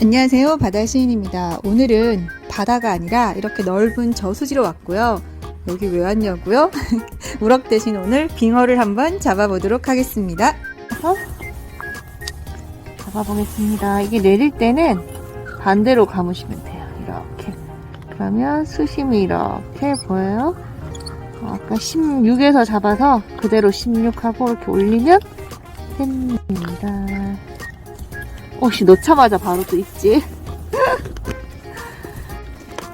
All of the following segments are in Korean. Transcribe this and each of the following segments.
안녕하세요. 바다 시인입니다. 오늘은 바다가 아니라 이렇게 넓은 저수지로 왔고요. 여기 왜 왔냐고요? 우럭 대신 오늘 빙어를 한번 잡아보도록 하겠습니다. 잡아보겠습니다. 이게 내릴 때는 반대로 감으시면 돼요. 이렇게. 그러면 수심이 이렇게 보여요. 어, 아까 16에서 잡아서 그대로 16하고 이렇게 올리면 됩니다. 혹시 넣자마자 바로 또 있지?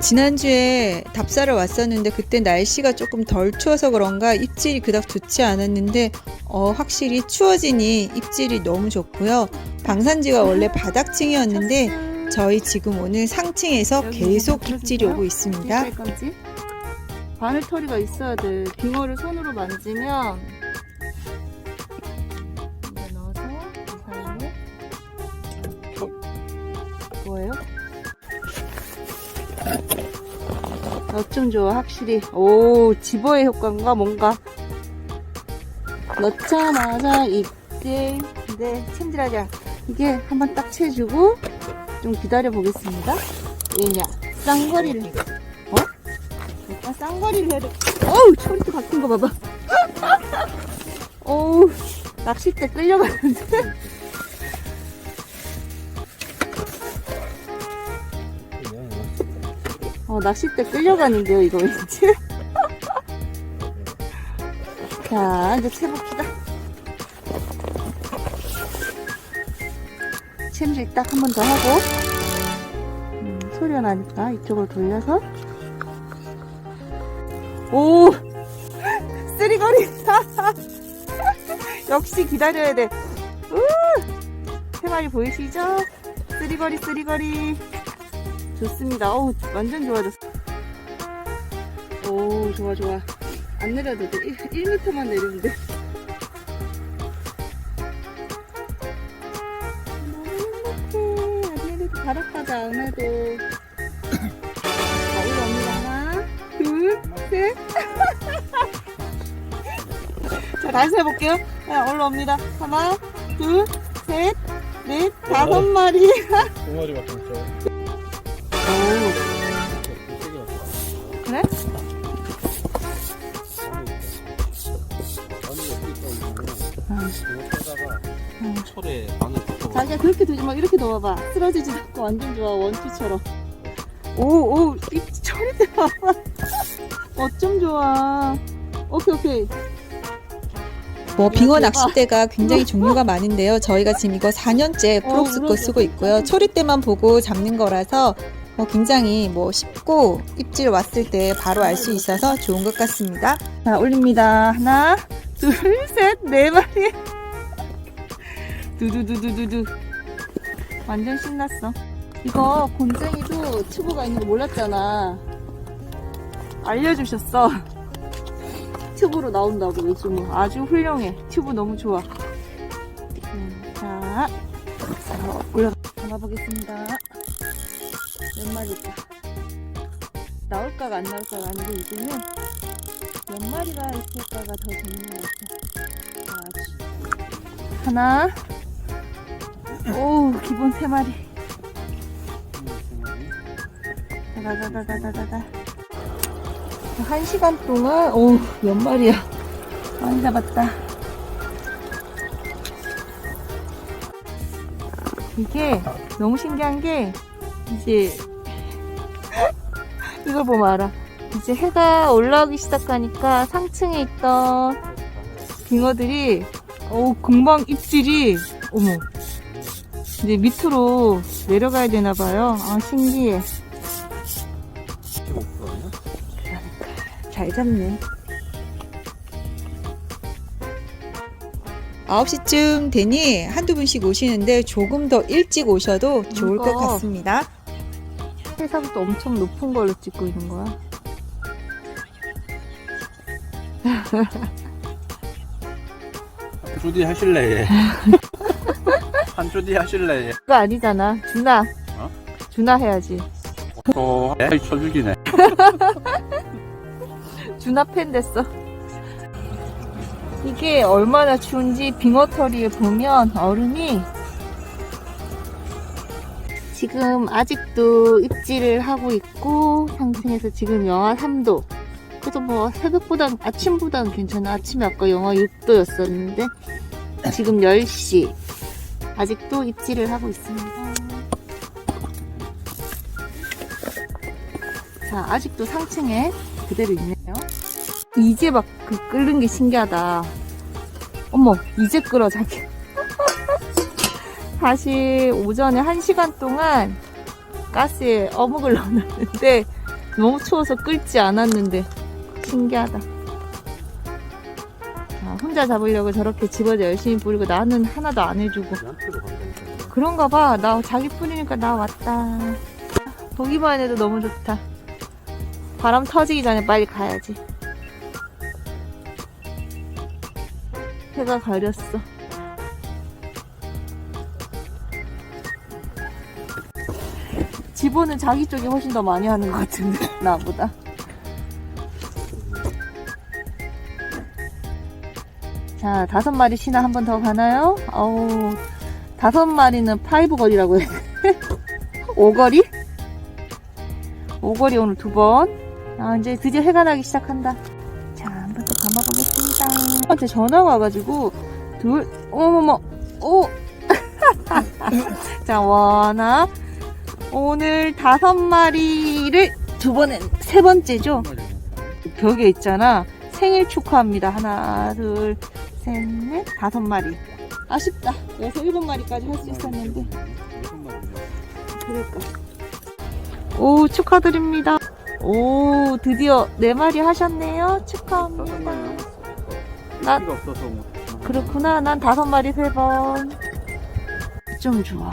지난주에 답사를 왔었는데 그때 날씨가 조금 덜 추워서 그런가 입질이 그닥 좋지 않았는데 어, 확실히 추워지니 입질이 너무 좋고요. 방산지가 원래 바닥층이었는데 저희 지금 오늘 상층에서 계속 입질이 오고 있습니다. 바늘털이가 있어야 돼. 빙어를 손으로 만지면 어쩜 좋아 확실히. 오 집어의 효과인가 뭔가? 넣자마자 입질 근데 챔질하자 이게 한번 딱 채주고 좀 기다려 보겠습니다. 왜냐 쌍거리를 어? 오빠 쌍거리를 해야 돼. 어우 초리도 바뀐 거 봐봐. 어우 낚싯대 끌려가는데 어 낚싯대 끌려가는데요 이거 왠지? 자 이제 채봅시다. 챔질 딱 한 번 더 하고 음, 소리가 나니까 이쪽으로 돌려서. 오! 쓰리거리! 역시 기다려야 돼. 우! 세 마리 보이시죠? 쓰리거리 쓰리거리 좋습니다. 어우 완전 좋아졌어. 오 좋아 좋아. 안 내려도 돼. 1, 1m만 내리면 돼. 너무 행복해. 안 내려도 바닥바닥 안 해도. 자 올라옵니다 하나 둘 셋. 자 다시 해볼게요. 자 올라옵니다. 하나 둘 셋 넷 다섯 마리. 두 마리밖에 없죠. 있다 응. 철에. 자기야 그렇게 두지 마 이렇게 넣어봐 쓰러지지 않고 완전 좋아 원투처럼 오오 이 철이 들어 어쩜 좋아 오케이 오케이 뭐 빙어. 낚싯대가 굉장히 종류가 많은데요. 저희가 지금 이거 4년째 프록스 거. 쓰고 있고요. 초리대만 보고 잡는 거라서 뭐 굉장히 뭐 쉽고 입질 왔을 때 바로 알 수 있어서 좋은 것 같습니다. 자 올립니다. 하나 둘 셋 네 마리. 두두두두두두. 완전 신났어. 이거 곤쟁이도 튜브가 있는 거 몰랐잖아. 알려주셨어. 튜브로 나온다고 요즘 아주 훌륭해. 튜브 너무 좋아. 음, 자 자, 올라가 담아보겠습니다 몇 마리일까 나올까가 안 나올까가 아니고 이제는 몇 마리가 있을까가 더 재밌는 것 같아. 자, 하나. 오, 기본 세 마리. 다다다다다다다. 한 시간 동안, 오, 몇 마리야. 많이 잡았다. 이게 너무 신기한 게, 이제, 이걸 보면 알아. 이제 해가 올라오기 시작하니까 상층에 있던 빙어들이 어 금방 입질이 어머 이제 밑으로 내려가야 되나 봐요. 아 신기해. 잘 잡네. 9시쯤 되니 한두 분씩 오시는데 조금 더 일찍 오셔도 좋을 것 그러니까. 같습니다. 해상도 엄청 높은 걸로 찍고 있는 거야. 조디 하실래? 한 조디 하실래? 그거 아니잖아. 준아. 어? 준아 해야지. 또 애이 쳐죽이네. 준아 팬 됐어. 이게 얼마나 추운지 빙어터리에 보면 얼음이 지금 아직도 입질을 하고 있고 상승해서 지금 영하 3도. 그래도 뭐 새벽보단 아침보다는 괜찮아. 아침에 아까 영하 6도였었는데 지금 10시. 아직도 입질을 하고 있습니다. 자, 아직도 상층에 그대로 있네요. 이제 막 그 끓는 게 신기하다. 어머, 이제 끓어, 자기. 사실 오전에 1시간 동안 가스에 어묵을 넣어놨는데 너무 추워서 끓지 않았는데 신기하다. 아, 혼자 잡으려고 저렇게 집어서 열심히 뿌리고 나는 하나도 안 해주고. 그런가 봐. 나 자기 뿌리니까 나 왔다. 보기만 해도 너무 좋다. 바람 터지기 전에 빨리 가야지. 해가 가렸어. 집어는 자기 쪽이 훨씬 더 많이 하는 것 같은데, 나보다. 자, 다섯 마리 신화 한번 더 가나요? 어우, 다섯 마리는 파이브 거리라고 해. 오거리? 오거리 오늘 두 번. 아, 이제 드디어 해가 나기 시작한다. 자, 한 번 더 감아보겠습니다. 한테 전화가 와가지고, 둘, 어머머, 오! 자, 원아. 오늘 다섯 마리를 두 번은 세 번째죠? 벽에 있잖아. 생일 축하합니다. 하나, 둘, 셋, 넷, 다섯 마리. 아쉽다. 여기서 일곱 마리까지 할 수 있었는데. 그럴까. 오, 축하드립니다. 오, 드디어 네 마리 하셨네요. 축하합니다. 나- 뭐. 그렇구나. 난 다섯 마리 세 번. 좀 좋아.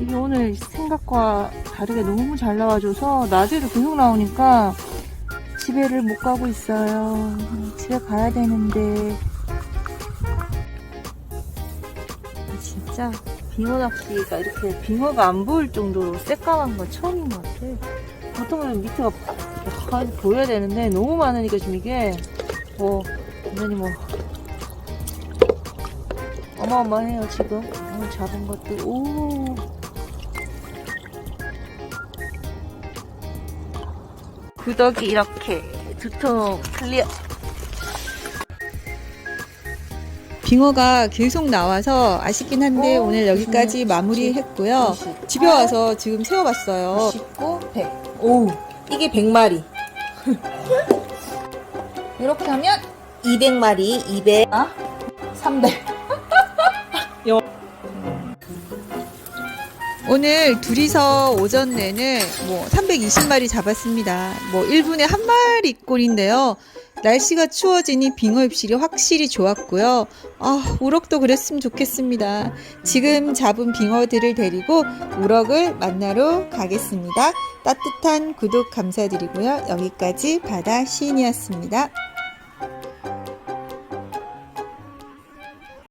이게 오늘 생각과 다르게 너무 잘 나와줘서 낮에도 계속 나오니까 집에를 못 가고 있어요. 집에 가야 되는데. 아, 진짜 빙어 낚시가 이렇게 빙어가 안 보일 정도로 새까만 건 처음인 것 같아. 보통은 밑에가 가만히 보여야 되는데 너무 많으니까 지금 이게 뭐 완전히 뭐 어마어마해요 지금 잡은 것도 오 구더기 이렇게 두통 클리어 빙어가 계속 나와서 아쉽긴 한데 오, 오늘 여기까지. 마무리했고요. 집에 와서 지금 세워봤어요. 19, 100. 오, 이게 100마리. 이렇게 하면 200마리, 200, 아, 300. 오늘 둘이서 오전 내내 뭐 320마리 잡았습니다. 뭐 1분에 한 마리 꼴인데요. 날씨가 추워지니 빙어 입질이 확실히 좋았고요. 아, 우럭도 그랬으면 좋겠습니다. 지금 잡은 빙어들을 데리고 우럭을 만나러 가겠습니다. 따뜻한 구독 감사드리고요. 여기까지 바다 시인이었습니다.